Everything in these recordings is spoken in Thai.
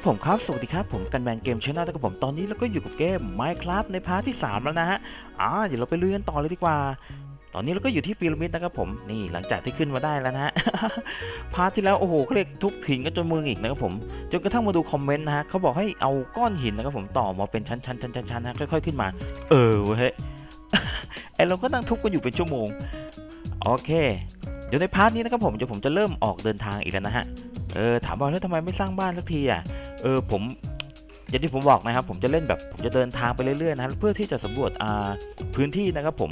ครับผมครับ สวัสดีครับผมกันแมนเกมชาแนลนะครับผมตอนนี้เราก็อยู่กับเกม Minecraft ในพาร์ทที่ 3 แล้วนะฮะอ่าเดี๋ยวเราไปลุยกันต่อเลยดีกว่า ตอนนี้เราก็อยู่ที่พีระมิดนะครับผมนี่หลังจากที่ขึ้นมาได้แล้วนะฮะพาร์ทที่แล้วโอ้โหเขาเรียกทุบหินกันจนมืออีกนะครับผมจนกระทั่งมาดูคอมเมนต์นะฮะเขาบอกให้เอาก้อนหินนะครับผมต่อมาเป็นชั้นๆชั้นๆชั้นๆนะค่อยๆขึ้นมา เออเว้ยไอเราก็นั่งทุบกันอยู่เป็นชั่วโมงโอเคเดี๋ยวในพาร์ทนี้นะครับผมเดี๋ยวผมจะเริ่มออกเดินทางอีกแล้วนะฮะเออถามว่าแล้วทำไมไม่สร้างบ้านสักทีอะ เออผมอย่างที่ผมบอกนะครับ ผมจะเล่นแบบผมจะเดินทางไปเรื่อยๆนะเพื่อที่จะสำรวจอ่าพื้นที่นะครับผม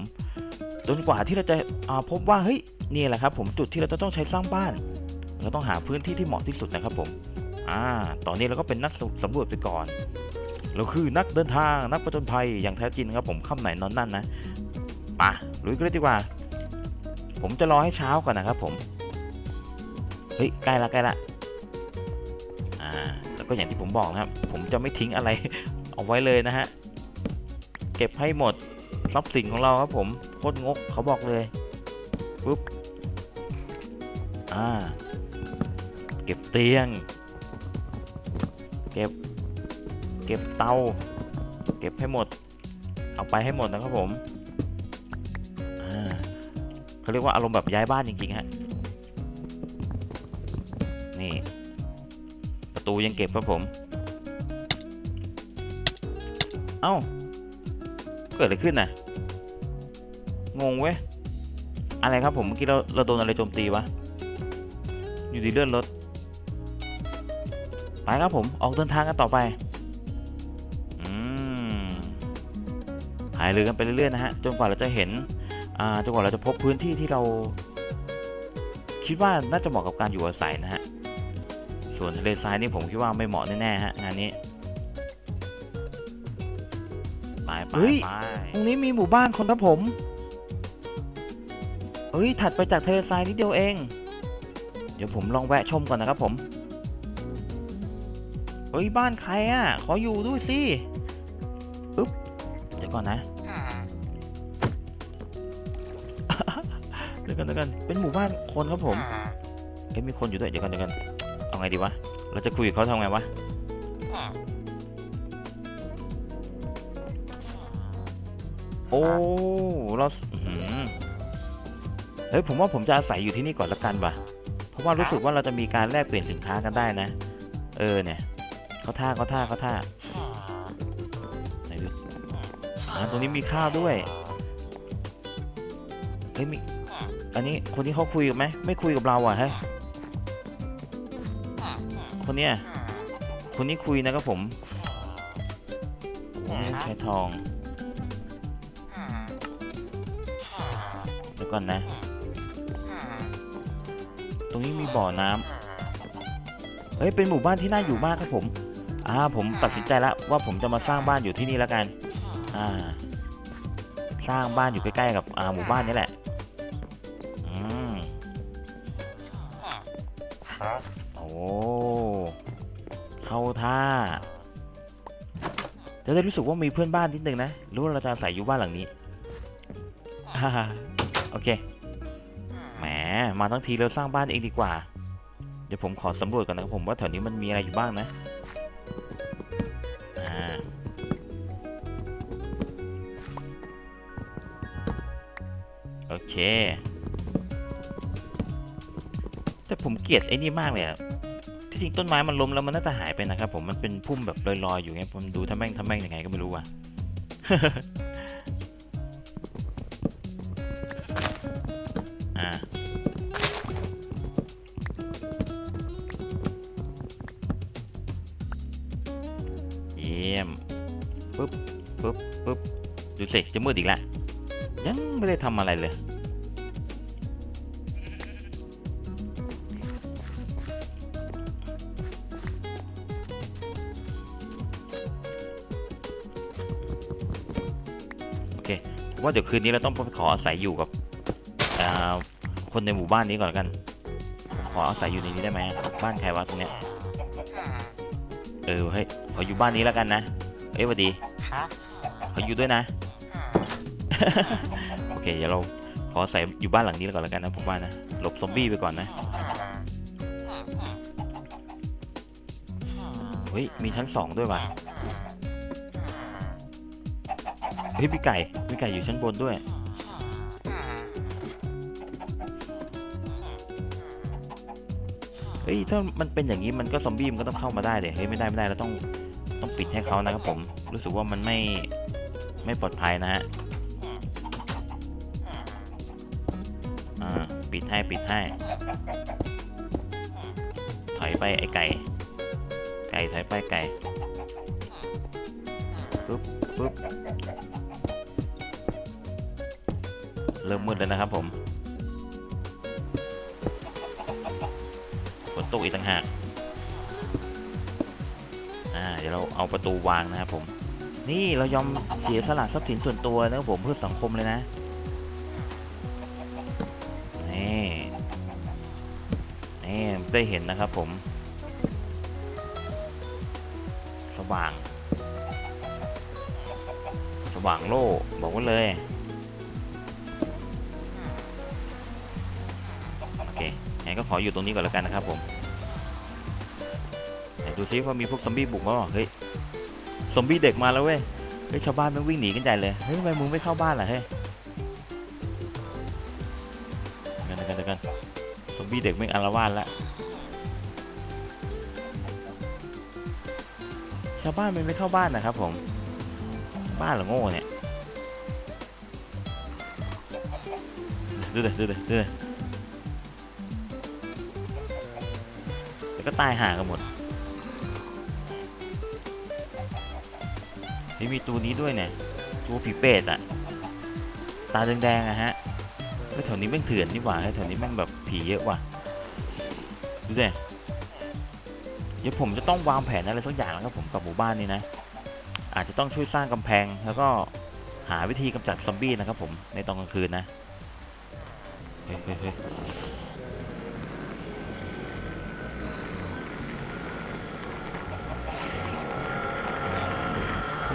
จนกว่าที่เราจะอ่าพบว่าเฮ้ยนี่แหละครับ ผมจุดที่เราจะต้องใช้สร้างบ้าน เราต้องหาพื้นที่ที่เหมาะที่สุดนะครับผมอ่าตอนนี้เราก็เป็นนักสำรวจไปก่อนเราคือนักเดินทางนักผจญภัยอย่างแท้จริงนะครับผมค่ำไหนนอนนั่นนะมาลุยกันเลยดีกว่า ผมจะรอให้เช้าก่อนนะครับผมเฮ้ยใกล้ละใกล้ละอ่า ก็อย่างที่ผมบอกนะครับ ผมจะไม่ทิ้งอะไรเอาไว้เลยนะฮะ เก็บให้หมดทรัพย์สินของเราครับผมโคตรงกเขาบอกเลยปุ๊บอ่า เก็บเตียง เก็บ เก็บเตา เก็บให้หมด เอาไปให้หมดนะครับผมอ่าเขาเรียกว่าอารมณ์แบบย้ายบ้านจริงๆฮะ นี่ ตูยังเก็บครับผม เอ้า เกิดอะไรขึ้นน่ะ งงเว้ย อะไรครับผม เมื่อกี้เราเราโดนอะไรโจมตีวะ อยู่ดีเลื่อนรถ ไปครับผม ออกเดินทางกันต่อไป อืมหายเรือกันไปเรื่อยๆนะฮะ จนกว่าเราจะเห็น อ่า จนกว่าเราจะพบพื้นที่ที่เรา คิดว่าน่าจะเหมาะกับการอยู่อาศัยนะฮะ ส่วนทะเลทรายนี่ผมคิดว่าไม่เหมาะแน่ๆฮะงานนี้ไปไปเฮ้ย ไปตรงนี้มีหมู่บ้านคนครับผมเฮ้ย ถัดไปจากทะเลทรายนิดเดียวเอง เดี๋ยวผมลองแวะชมก่อนนะครับผมเฮ้ย บ้านใครอะ ขออยู่ด้วยสิอึ๊บ เดี๋ยวก่อนนะ เดี๋ยวกันเดี๋ยวกันเป็นหมู่บ้านคนครับผมเอ้ยมีคนอยู่ด้วย เดี๋ยวกันเดี๋ยวกันเอา ไงดีวะ เราจะคุยกับเขาทำไงวะ โอ้ เราอื้อหือเฮ้ยผมว่าผมจะอาศัยอยู่ที่นี่ก่อนละกันว่ะ เพราะว่ารู้สึกว่าเราจะมีการแลกเปลี่ยนสินค้ากันได้นะ เออเนี่ยเขาท่าเขาท่าเขาท่าไหนดูอ่าตรงนี้มีข้าวด้วย เฮ้ยมี อันนี้คนที่เขาคุยกับไหมไม่คุยกับเราอะเฮ้ย คนเนี้ยคนนี้คุยนะครับผมโอ้ยใช้ทองเดี๋ยวก่อนนะ ตรงนี้มีบ่อน้ำเฮ้ยเป็นหมู่บ้านที่น่าอยู่มากครับผมอ่าผมตัดสินใจแล้วว่าผมจะมาสร้างบ้านอยู่ที่นี่แล้วกัน อ่า สร้างบ้านอยู่ใกล้ๆกับอ่าหมู่บ้านนี้แหละ จะได้รู้สึกว่ามีเพื่อนบ้านนิดนึงนะรู้ว่าเราจะอาศัยอยู่บ้านหลังนี้อ่าโอเคแหมมาทั้งทีเราสร้างบ้านเองดีกว่า เดี๋ยวผมขอสำรวจก่อนนะครับผมว่าแถวนี้มันมีอะไรอยู่บ้างนะโอเค แต่ผมเกลียดไอ้นี่มากเลยอะ ที่จริงต้นไม้มันล้มแล้วมันน่าจะหายไปนะครับผมมันเป็นพุ่มแบบลอยๆอยู่ไงผมดูทำแม่งทำแม่งยังไงก็ไม่รู้ว่ะเยี่ยมปึ๊บปึ๊บปึ๊บดูสิจะมืดอีกแล้วยังไม่ได้ทำอะไรเลย ว่าเดี๋ยวคืนนี้เราต้องไปขออาศัยอยู่กับอ่าคนในหมู่บ้านนี้ก่อนละกัน ขออาศัยอยู่ในนี้ได้ไหมบ้านใครวะตรงเนี้ยเออเฮ้ยขออยู่บ้านนี้แล้วกันนะเอ้ยหวัสดีฮะขออยู่ด้วยนะโอเคเดี๋ยวเราขออาศัยอยู่บ้านหลังนี้แล้วก่อนแล้วกันนะผมว่านะหลบซอมบี้ไปก่อนนะเฮ้ยมีชั้นสองด้วยว่ะ เฮ้ยพี่ไก่พี่ไก่อยู่ชั้นบนด้วย เฮ้ยถ้ามันเป็นอย่างนี้มันก็ซอมบี้มันก็ต้องเข้ามาได้เดี๋ยเฮ้ยไม่ได้ไม่ได้เราต้องต้องปิดให้เขานะครับผม รู้สึกว่ามันไม่ไม่ปลอดภัยนะฮะปิดให้ปิดให้ ถอยไปไอ้ไก่ ไก่ถอยไปไก่ปึ๊บปึ๊บ เริ่มมืดแล้วนะครับผมฝนตกอีกต่างหากอ่าเดี๋ยวเราเอาประตูวางนะครับผม นี่เรายอมเสียสละทรัพย์สินส่วนตัวนะครับผมเพื่อสังคมเลยนะนี่นี่ได้เห็นนะครับผม สว่าง สว่างโล่บอกไว้เลย งั้นก็ขออยู่ตรงนี้ก่อนแล้วกันนะครับผมไหนดูซิว่ามีพวกซอมบี้บุกมาเปล่าเฮ้ยซอมบี้เด็กมาแล้วเว้ยเฮ้ยชาวบ้านมันวิ่งหนีกันใหญ่เลยเฮ้ยทำไมมึงไม่เข้าบ้านล่ะเฮ้ยเดี๋ยวกันเดี๋ยวกันซอมบี้เด็กไม่อารวาสละชาวบ้านมันไม่เข้าบ้านนะครับ ผม บ้านหรอโง่เนี่ยดูเลยดูเลยดูเลย ก็ตายห่ากันหมดเฮ้ยมีตัวนี้ด้วยเนี่ย ตัวผีเป็ดอะตาแดงๆอะฮะแถวนี้แม่งเถื่อนนี่หว่าแถวนี้แม่งแบบผีเยอะว่ะดูสิเดี๋ยวผมจะต้องวางแผนอะไรสักอย่างแล้วครับผมกับหมู่บ้านนี้นะ อาจจะต้องช่วยสร้างกำแพงแล้วก็หาวิธีกำจัดซอมบี้นะครับผมในตอนกลางคืนนะเฮ้ย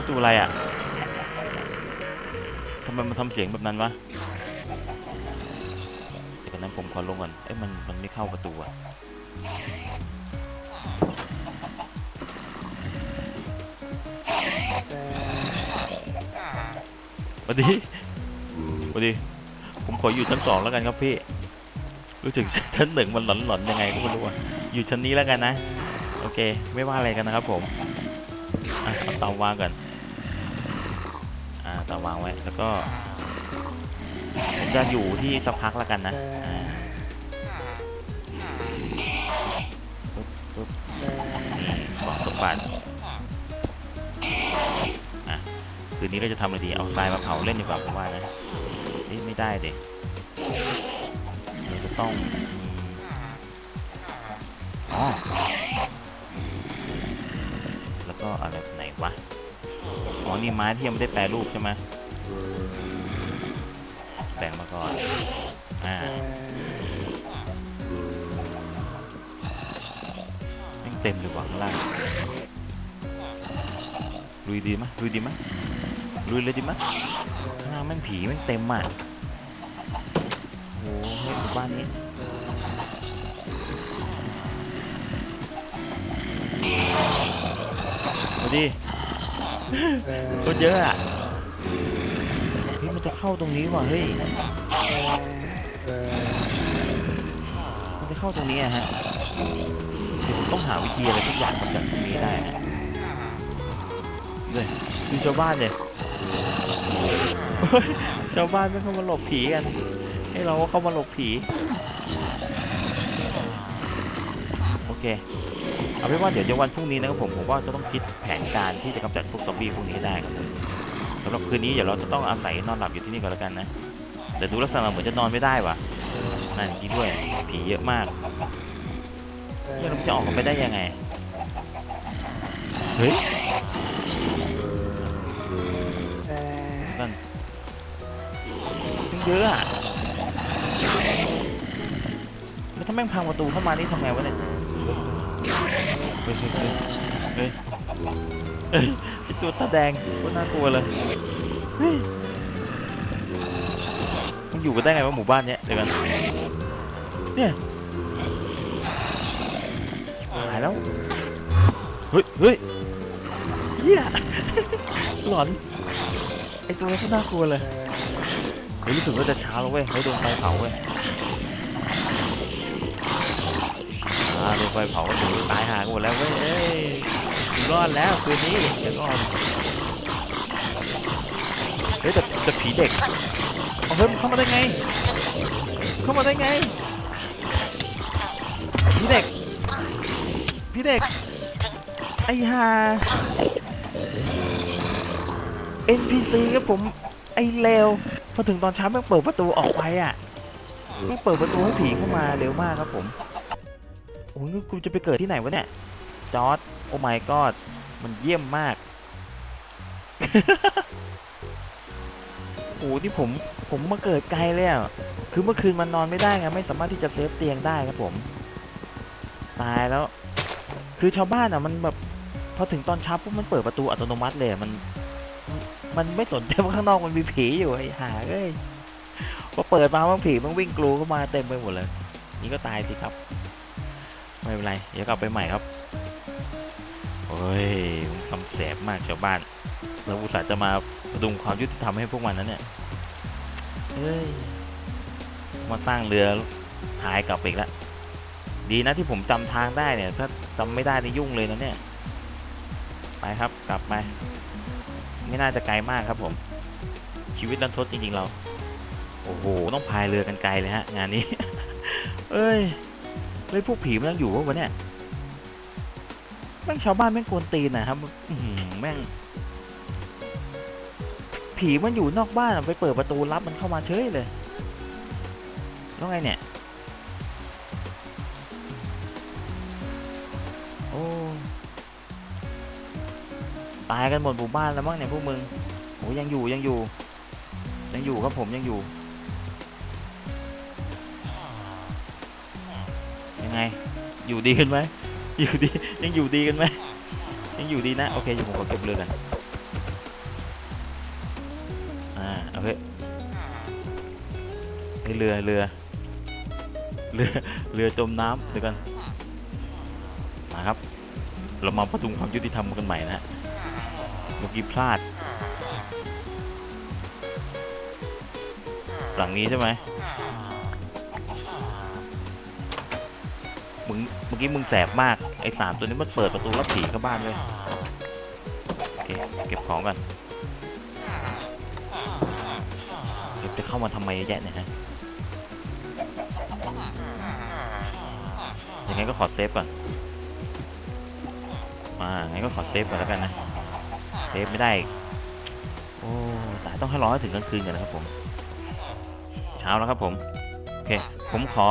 เฮ้ยเฮ้ยนี่ตัวอะไรอะทำไมมันทำเสียงแบบนั้นวะเดี๋ยวก่อนนั้นผมขอลงก่อน เอ้ยมันมันไม่เข้าประตูอะสวัสดีสวัสดี ผมขออยู่ชั้นสองแล้วกันครับพี่ รู้สึกชั้นหนึ่งมันหลอนๆยังไงก็ไม่รู้อะ อยู่ชั้นนี้แล้วกันนะ โอเค ไม่ว่าอะไรกันนะครับผม อะเอาเตาวางก่อน อ่าเตาวางไว้ แล้วก็ผมจะอยู่ที่สักพักแล้วกันนะอ่าปึ๊บปึ๊บนี่กล่องสมบัติอะคืนนี้เราจะทำอะไรดี เอาทรายมาเผาเล่นดีกว่าผมว่านะเฮ้ยไม่ได้เด็กเราจะต้องมีแล้วก็อะไรไหนวะ อ๋อ นี่ไม้ที่ยังไม่ได้แปรรูปใช่ไหมแบ่งมาก่อน อ่าม่งเต็มเลยว่ะข้างล่างลุยดีมะลุยดีมะลุยเลยดีมะข้างล่างแม่งผีแม่งเต็มอะโอ้โหเฮ้ยหมู่บ้าน นี้สวัสดีก็เยอะอะเฮ้ยมันจะเข้าตรงนี้ว่ะเฮ้ยมันจะเข้าตรงนี้อะฮะเดี๋ยวผมต้องหาวิธีอะไรทุกอย่างกำจัดตรงนี้ได้นะเลยดูชาวบ้านเลยชาวบ้านไม่เข้ามาหลบผีกันให้เราก็เข้ามาหลบผี โอเค เอาเป็นว่าเดี๋ยวจะวันพรุ่งนี้นะครับผมผมว่าจะต้องคิดแผนการที่จะกำจัดพวกซอมบี้พวกนี้ให้ได้ครับสำหรับคืนนี้เดี๋ยวเราจะต้องอาศัยนอนหลับอยู่ที่นี่ก่อนแล้วกันนะแต่ดูลักษณะเหมือนจะนอนไม่ได้ว่ะนั่นจริงด้วยผีเยอะมากเนี่ยเราจะออกกันไปได้ยังไงเฮ้ยนั่นเยอะอะแล้วถ้าแม่งพังประตูเข้ามานี่ทำไงวะเนี่ย เฮ้ยเฮ้ยเฮ้ยไอตัวตาแดงก็น่ากลัวเลยเฮ้ยมันอยู่กันได้ไงวะหมู่บ้านเนี้ยเดี๋ยวกันเนี่ยหายแล้ว เฮ้ยเฮ้ยเฮียหลอน ไอตัวนี้ก็น่ากลัวเลยเฮ้ยรู้สึกว่าจะช้าแล้วเว้ยเฮ้ยโดนไฟเผาเว้ย นไฟเผาก็ถึงตายหากันหมดแล้วเว้ยเอ้ยรอดแล้วคืนนี้เดี๋ยวก่อนเฮ้ยแต่แต่ผีเด็กเอาเฮ้ยเข้ามาได้ไง เข้ามาได้ไงผีเด็กผีเด็กไอ้ห่า NPC ครับผมไอ้เลวพอถึงตอนเช้าแม่งเปิดประตูออกไปอะแม่งเปิดประตูให้ผีเข้ามาเร็วมากครับผม โอ้ยกูจะไปเกิดที่ไหนวะเนี่ย จอร์ดโอ้ my god มันเยี่ยมมากโอ้ที่ผมผมมาเกิดไกลเลยอะคือเมื่อคืนมันนอนไม่ได้ไงไม่สามารถที่จะเซฟเตียงได้ครับผม ตายแล้ว คือชาวบ้านอะ มันแบบพอถึงตอนเช้าปุ๊บมันเปิดประตูอัตโนมัติเลยมัน มันไม่สนใจว่าข้างนอกมันมีผีอยู่ไอ้ห่าเอ้ยพอเปิดมามันผีมันวิ่งกลูเข้ามาเต็มไปหมดเลย นี่ก็ตายสิครับ ไม่เป็นไร เดี๋ยวกลับไปใหม่ครับโอ้ยคำแสบมากชาวบ้าน เราอุตส่าห์จะมาประดุงความยุติธรรมให้พวกมันนั้นเนี่ย เฮ้ย มาตั้งเรือหายกลับไปอีกแล้ว ดีนะที่ผมจำทางได้เนี่ย ถ้าจำไม่ได้นี่ยุ่งเลยนะเนี่ย ไปครับกลับไป ไม่น่าจะไกลมากครับผม ชีวิตรันทดจริงๆเรา โอ้โห ต้องพายเรือกันไกลเลยฮะ งานนี้ เอ้ย ฮ้ยพวกผีมันยังอยู่ปะวะเนี่ยแม่งชาวบ้านแม่งกวนตีนนะครับอื้อหือแม่ง ผีมันอยู่นอกบ้านไปเปิดประตูรับมันเข้ามาเฉยเลยแล้วไงเนี่ย โอ้ตายกันหมดหมู่บ้านแล้วมั้งเนี่ยพวกมึงโอ้ยังอยู่ยังอยู่ ยังอยู่ครับผมยังอยู่ ไง อยู่ดีกันไหมอยู่ดียังอยู่ดีกันไหมยังอยู่ดีนะโอเคอยู่ผมขอเก็บเรือกันอ่าโอเคเฮ้เรือเรือเรือเรือจมน้ำเดี๋ยวกันมาครับ เรามาประทุมความยุติธรรมกันใหม่นะเมื่อกี้พลาด หลังนี้ใช่ไหม มึงเมื่อกี้มึงแสบมากไอ้สามตัวนี้มันเปิดประตูรับผีเข้าบ้านเลยโอเคเก็บของกันเดี๋ยวจะเข้ามาทำไมเยอะแยะเนี่ยฮะยังไงก็ขอเซฟก่อนมางั้นก็ขอเซฟก่อนแล้วกันนะเซฟไม่ได้อีกโอ้แต่ต้องให้รอให้ถึงกลางคืนกันนะครับผม เช้าแล้วครับผมโอเคผมขอ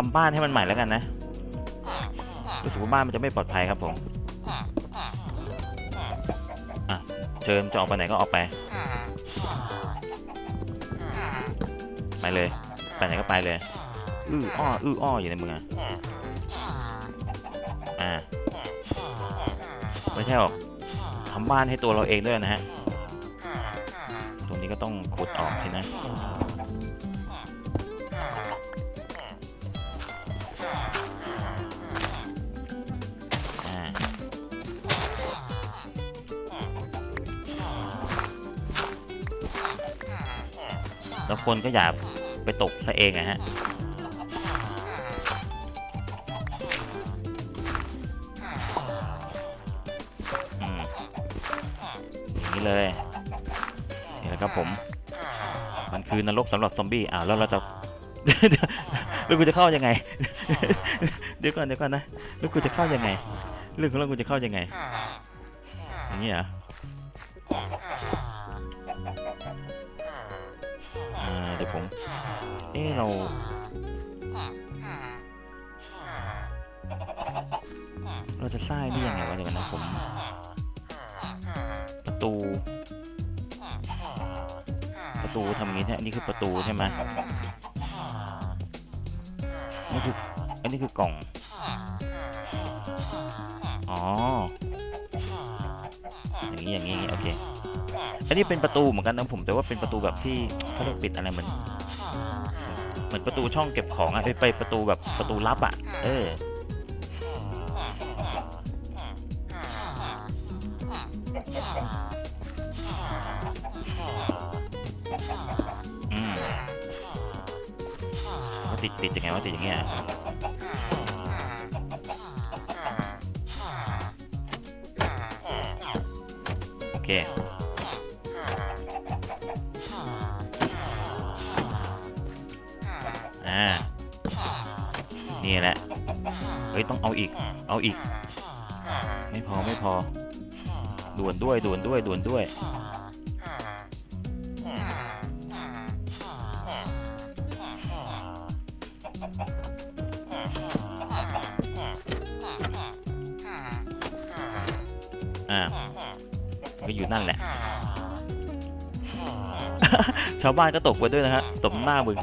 ทำบ้านให้มันใหม่แล้วกันนะรู้สึกว่าบ้านมันจะไม่ปลอดภัยครับผมอะเชิญจะออกไปไหนก็ออกไป ไปเลย ไปไหนก็ไปเลย อื้ออ้ออื้ออ้ออยู่ในมืออ่าไม่ใช่หรอกทำบ้านให้ตัวเราเองด้วยนะฮะ ตรงนี้ก็ต้องขุดออกสินะ คนก็อย่าไปตกซะเองอะฮะอือย่างนี้เลยนี่แหละครับผม มันคือนรกสำหรับซอมบี้อ้าวแล้วเราจะแล้วกูจะเข้ายังไง เดี๋ยวก่อนเดี๋ยวก่อนนะแล้วกูจะเข้ายังไง เรื่องของเรากูจะเข้ายังไง อย่างนี้เหรออ่าเดี๋ยว ผม เออเรา เราจะสร้างนี่ยังไงวะเดี๋ยวนะผม ประตู ประตูทำอย่างนี้ใช่อันนี้คือประตูใช่ไหมนี่คืออันนี้คือกล่อง อ๋อ อย่างนี้อย่างนี้โอเค อันนี้เป็นประตูเหมือนกันนะผมแต่ว่าเป็นประตูแบบที่เขาเรียกปิดอะไรเหมือนเหมือนประตูช่องเก็บของอะไปไปประตูแบบประตูลับอะเออมว่าติดติดยังไงว่าติดอย่างเงี้ยโอเค ต้องเอาอีก เอาอีก ไม่พอไม่พอ ด่วนด้วยด่วนด้วยด่วนด้วย อ่าก็อยู่นั่นแหละ ชาวบ้านก็ตกไปด้วยนะฮะสมหน้ามึง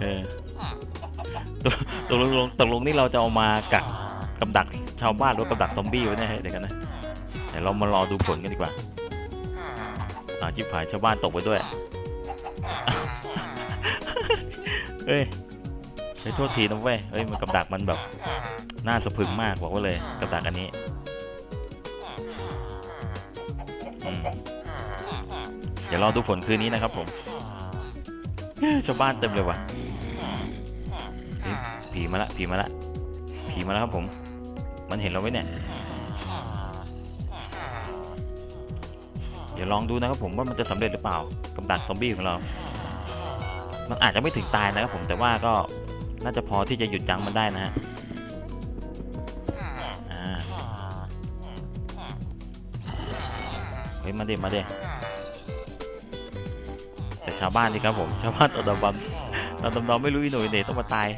เออ ตกลงตกลงตกลงนี่เราจะเอามากักกับดักชาวบ้านหรือกับดักซอมบี้ไว้เนี่ยเดี๋ยวกันนะเดี๋ยวเรามารอดูผลกันดีกว่าอาจิบหายชาวบ้านตกไปด้วยเฮ้ยเฮ้ยโทษทีนะเว้ยเฮ้ยมันกับดักมันแบบน่าสะพึงมากบอกว่าเลยกับดักอันนี้อืมเดี๋ยวรอดูผลคืนนี้นะครับผมชาวบ้านเต็มเลยว่ะ ผีมาละผีมาละผีมาแล้วครับผม มันเห็นเราไหมเนี่ยเดี๋ยวลองดูนะครับผมว่ามันจะสำเร็จหรือเปล่ากับดักซอมบี้ของเรา มันอาจจะไม่ถึงตายนะครับผมแต่ว่าก็น่าจะพอที่จะหยุดยั้งมันได้นะฮะอ่าเฮ้ยมาเด็มาเด็แต่ชาวบ้านนี่ครับผมชาวบ้านตาดำดำตาดำดำไม่รู้อีหน่วยเน่ต้องมาตาย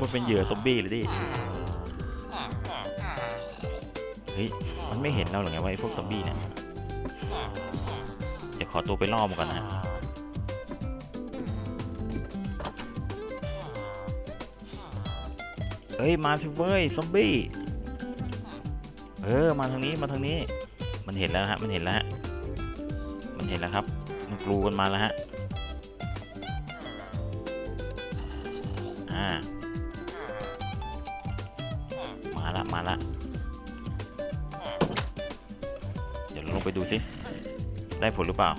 มาเป็นเหยื่อซอมบี้เลยดิ เฮ้ย มันไม่เห็นเราหรือไงว่าไอ้พวกซอมบี้เนี่ย เดี๋ยวขอตัวไปล่อมันก่อนนะเอ้ย มาสิเว้ยซอมบี้ เออ มาทางนี้ มาทางนี้ มันเห็นแล้วฮะ มันเห็นแล้วฮะ มันเห็นแล้วครับ มันกลูกันมาแล้วฮะ ได้ผลหรือเปล่า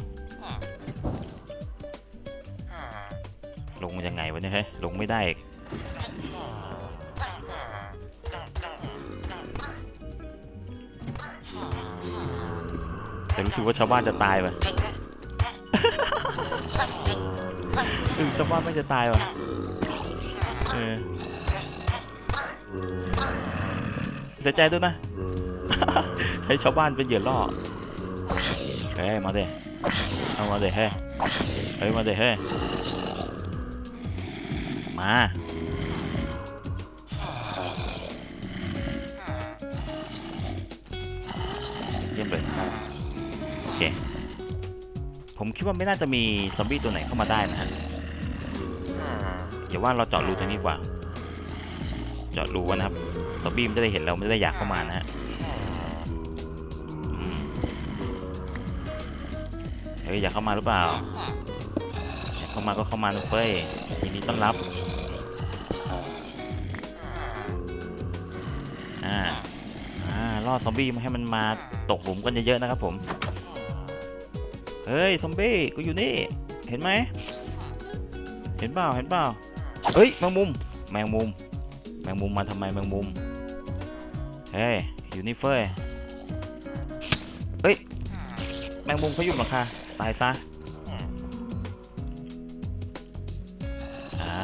ลงมายังไงวะเนี่ยเฮ้ยลงไม่ได้อีกแต่รู้สึกว่าชาวบ้านจะตายว่ะเออชาวบ้านไม่จะตายว่ะเออเสียใจด้วยนะ ให้ชาวบ้านเป็นเหยื่อล่อ เฮ้ยมาเด้เอามาเด้เฮ้ยเฮ้ยมาเด้เฮ้ยมาเยี่ยมเลยโอเคผมคิดว่าไม่น่าจะมีซอมบี้ตัวไหนเข้ามาได้นะฮะอย่าว่าเราเจาะรูตรงนี้กว่า เจาะรูว้นะครับซอมบี้มันจะได้เห็นเราไม่ได้อยากเข้ามานะฮะ เฮ้ยอยากเข้ามาหรือเปล่าอยากเข้ามาก็เข้ามานะเฟ้ยยินดีต้อนรับอ่าอ่าล่อซอมบี้มาให้มันมาตกหลุมกันเยอะๆนะครับผมเฮ้ยซอมบี้กูอยู่นี่เห็นไหมเห็นเปล่าเห็นเปล่าเฮ้ยแมงมุมแมงมุมแมงมุมมาทำไมแมงมุมเฮ้ยอยู่นี่เฟ้ยเฮ้ยแมงมุมเขาอยู่หลังคา ตายซะ อ่า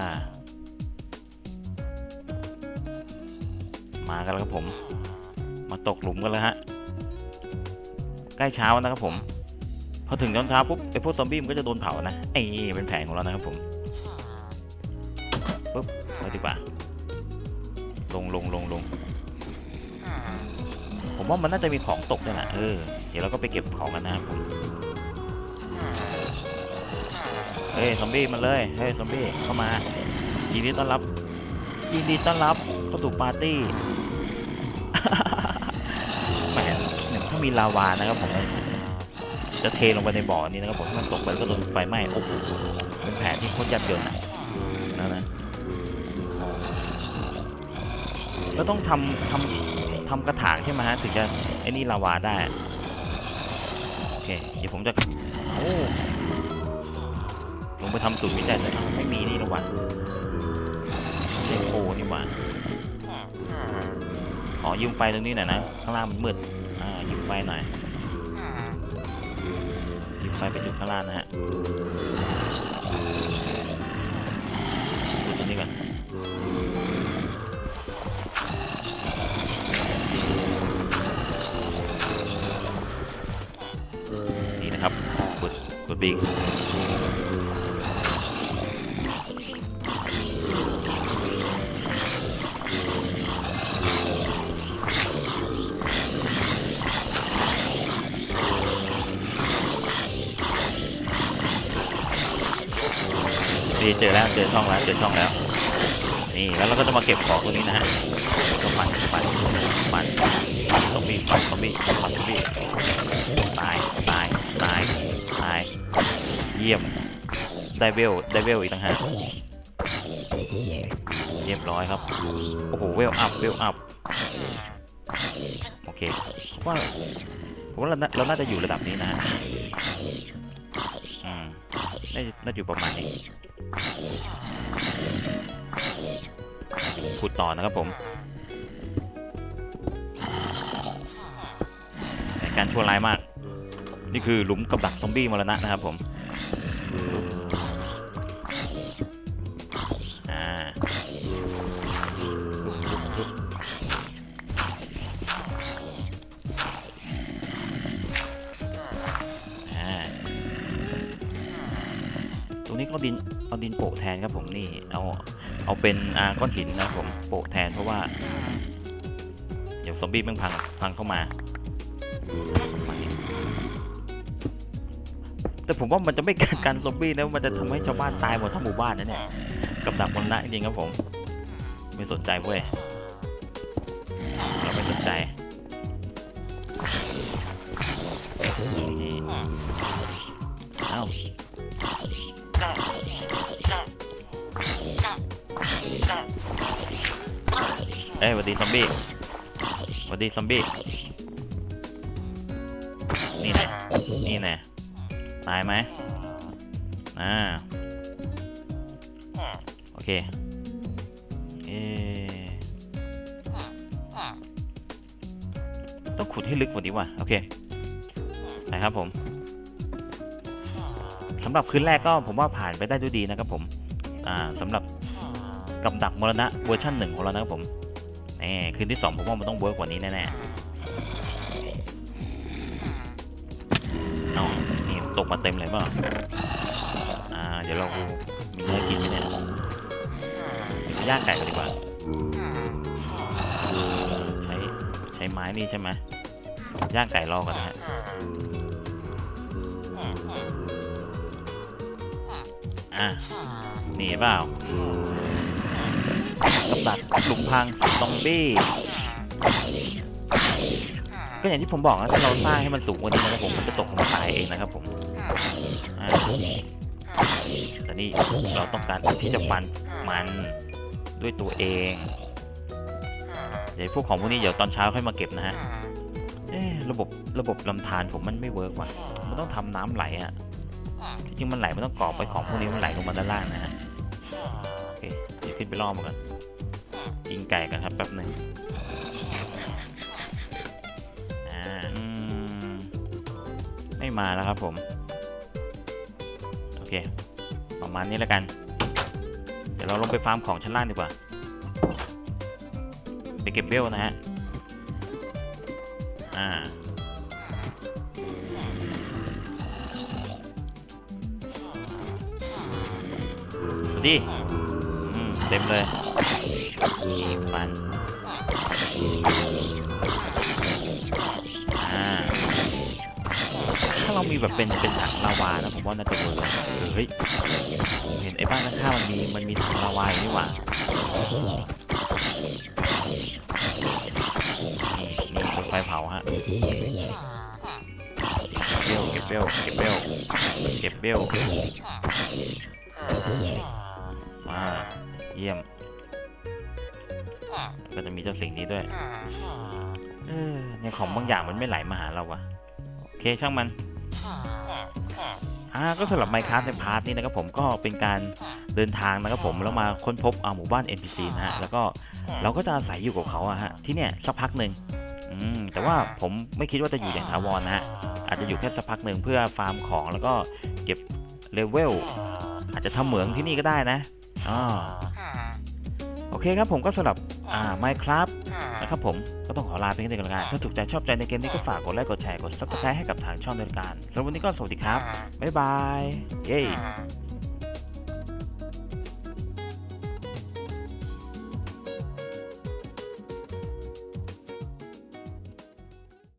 มากันแล้วครับผม มาตกหลุมกันแล้วฮะ ใกล้เช้าแล้วนะครับผม พอถึงตอนเช้าปุ๊บไอ้พวกซอมบี้มันก็จะโดนเผานะไอ้เป็นแผนของเรานะครับผมปุ๊บไปดีกว่า ลงลงลงลงผมว่ามันน่าจะมีของตกด้วยนะเออ เดี๋ยวเราก็ไปเก็บของกันนะครับผม เฮ้ยซอมบี้มาเลย เฮ้ยซอมบี้เข้ามายินดีต้อนรับยินดีต้อนรับเข้าสู่ปาร์ตี้แหมเนี่ยถ้ามีลาวานะครับผมจะเทลงไปในบ่อนี้นะครับผมมันตกไปก็โดนไฟไหม้โอ้โหเป็นแผนที่โคตรยับเยินนะนั่นนะแล้วต้องทำทำทำกระถางใช่ไหมฮะถึงจะไอ้นี่ลาวาได้โอเคเดี๋ยวผมจะโอ้ ลงไปทำสูตรวิจัยเลยไม่มีนี่หรอวะเจโคนี่หว่าขอยืมไฟตรงนี้หน่อยนะ ข้างล่างมันมืด อ่ายืมไฟหน่อยยืมไฟไปจุดข้างล่างนะฮะจุดตรงนี้ก่อนนี่นะครับกดกดบิ๊ก นี่เจอแล้วเจอช่องแล้วเจอช่องแล้ว นี่แล้วเราก็จะมาเก็บของตรงนี้นะฮะก็ฟันฟันฟันฟันซอมบี้ฟันซอมบี้ฟันซอมบี้ตายตายตายตายเยี่ยมได้เวลได้เวลอีกต่างหากเรียบร้อยครับโอ้โหเวลอัพเวลอัพโอเคว่าผมว่าเราน่าเราน่าจะอยู่ระดับนี้นะฮะอืมน่าจะน่าจะอยู่ประมาณนี้ ขุดต่อนะครับผมการชั่วร้ายมาก นี่คือหลุมกับดักซอมบี้มรณะนะครับผมตรงนี้ก็ดิน เอาดินโปะแทนครับผมนี่เอาเอาเป็นอ่าก้อนหินนะครับผมโปะแทนเพราะว่า เดี๋ยวซอมบี้มันพังพังเข้ามา แต่ผมว่ามันจะไม่กันกันซอมบี้นะมันจะทำให้ชาวบ้านตายหมดทั้งหมู่บ้านนะเนี่ยกับดักคนละจริงครับผม ไม่สนใจเว้ย มบี้สวัสดีซอมบี้ นี่แน่นี่แน่ตายไหมอ่า โอเค เอต้องขุดให้ลึกกว่านี้ว่ะ โอเคไปครับผมสำหรับคืนแรกก็ผมว่าผ่านไปได้ด้วยดีนะครับผม อ่าสำหรับกับดักมรณะเวอร์ชันหนึ่งของเรานะครับผม น่คืนที่สองผมว่ามันต้องเวิร์กกว่านี้แน่ๆเอนี่ตกมาเต็มเลยเปล่าอ่า เดี๋ยวเรามีเนื้อกินไหมเนี่ยย่างไก่กันดีกว่าใช้ใช้ไม้นี่ใช่ไหมย่างไก่รอกันนะฮะอะหนีเปล่า กับดักหลุมพรางซอมบี้ก็อย่างที่ผมบอกนะถ้าเราสร้างให้มันสูงกว่านี้นะครับผมมันจะตกลงมาตายเองนะครับผมแต่นี่เราต้องการที่จะฟันมันด้วยตัวเองเดี๋ยวพวกของพวกนี้เดี๋ยวตอนเช้าค่อยมาเก็บนะฮะระบบระบบลำธารผมมันไม่เวิร์กว่ะมันต้องทำน้ำไหลอะที่จริงมันไหลมันต้องกรอบไปของพวกนี้มันไหลลงมาด้านล่างนะฮะโอเค ขึ้นไปล่อมันก่อนกินไก่กันครับแป๊บหนึ่งไม่มาแล้วครับผม โอเค ประมาณนี้แล้วกัน เดี๋ยวเราลงไปฟาร์มของชั้นล่างดีกว่า ไปเก็บเบลนะฮะ อ่าสวัสดี เต็มเลยขีดฟันอ่าถ้าเราต้องมีแบบเป็นเป็นถังลาวานะผมว่าน่าจะเวิร์กเออเฮ้ยผมเห็นไอ้บ้านข้างๆมันมีมันมีถังลาวาอยู่นี่หว่านี่นี่เป็นไฟเผาฮะเก็บเบลเก็บเบลเก็บเบลเก็บเบลมาเยี่ยม ก็จะมีเจ้าสิ่งนี้ด้วย เออเนี่ยของบางอย่างมันไม่ไหลมาหาเราวะโอเคช่างมันอ่าก็สำหรับ Minecraft ในพาร์ทนี้นะครับผมก็เป็นการเดินทางนะครับผมแล้วมาค้นพบหมู่บ้าน NPC นะฮะแล้วก็เราก็จะอาศัยอยู่กับเขาอะฮะที่เนี่ยสักพักหนึ่งอืมแต่ว่าผมไม่คิดว่าจะอยู่อย่างถาวรนะฮะอาจจะอยู่แค่สักพักหนึ่งเพื่อฟาร์มของแล้วก็เก็บเลเวลอาจจะทำเหมืองที่นี่ก็ได้นะอ่าโอ เคครับผมก็สำหรับอ่า Minecraft นะครับผมก็ต้องขอลาไปแค่นี้ก่อนละกันถ้าถูกใจชอบใจในเกมนี้ก็ฝากกดไลค์กดแชร์กด subscribe ให้กับทางช่องด้วยละกันสำหรับวันนี้ก็สวัสดีครับบ๊ายบายเย้